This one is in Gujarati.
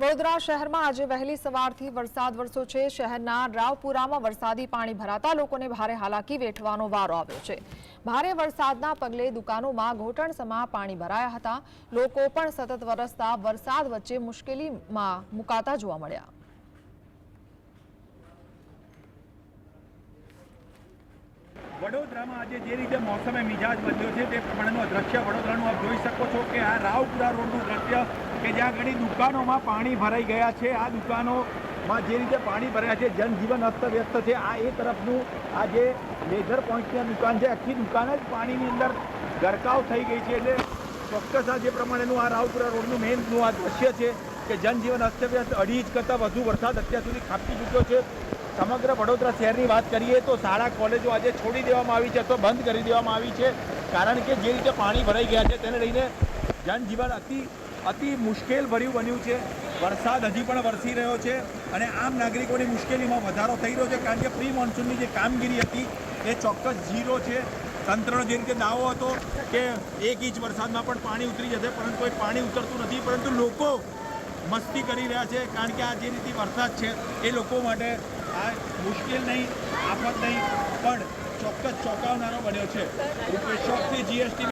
વડોદરા શહેરમાં આજે વહેલી સવારથી વરસાદ વરસ્યો છે. શહેરના રાવપુરામાં વરસાદી પાણી ભરાતા લોકોને ભારે હાલાકી વેઠવાનો વારો આવ્યો છે. ભારે વરસાદના પગલે દુકાનોમાં ઘોટણસમાં પાણી ભરાયા હતા. લોકો પણ સતત વરસતા વરસાદ વચ્ચે મુશ્કેલીમાં મુકાતા જોવા મળ્યા. વડોદરામાં આજે જે રીતે મોસમે મિજાજ બદલ્યો છે તે પ્રમાણેનું દ્રશ્ય વડોદરાનું આપ જોઈ શકો છો કે આ રાવપુરા રોડનું દ્રશ્ય કે જ્યાં ઘણી દુકાનોમાં પાણી ભરાઈ ગયા છે. આ દુકાનોમાં જે રીતે પાણી ભરાયા છે, જનજીવન અસ્તવ્યસ્ત છે. આ એ તરફનું આ જે લેઝર પોઈન્ટની દુકાન છે. આખી દુકાન જ પાણીની અંદર ગરકાવ થઈ ગઈ છે. એટલે ચોક્કસ આ જે પ્રમાણેનું આ રાવપુરા રોડનું મેઇનનું આ દ્રશ્ય છે. કે જનજીવન અસ્તવ્યસ્ત, અઢી ઇંચ કરતાં વધુ વરસાદ અત્યાર સુધી ખાબકી ચૂક્યો છે. સમગ્ર વડોદરા શહેરની વાત કરીએ તો શાળા, કોલેજો આજે છોડી દેવામાં આવી છે અથવા બંધ કરી દેવામાં આવી છે. કારણ કે જે રીતે પાણી ભરાઈ ગયા છે તેને લઈને જનજીવન અતિ અતિ મુશ્કેલ ભર્યું બન્યું છે. વરસાદ હજી પણ વરસી રહ્યો છે અને આમ નાગરિકોની મુશ્કેલીમાં વધારો થઈ રહ્યો છે કારણ કે પ્રી મોન્સૂનની જે કામગીરી હતી એ ચોક્કસ ઝીરો છે. તંત્રનો જે રીતે દાવો હતો કે એક ઇંચ વરસાદમાં પણ પાણી ઉતરી જશે પરંતુ એ પાણી ઉતરતું નથી પરંતુ લોકો મસ્તી કરી રહ્યા છે, કારણ કે આ જે રીતે વરસાદ છે, એ લોકો માટે આ મુશ્કેલ નહીં, આફત નહીં, પણ ચોક્કસ ચોંકાવનારો બન્યો છે. રૂપેશ ચોકથી જીએસટી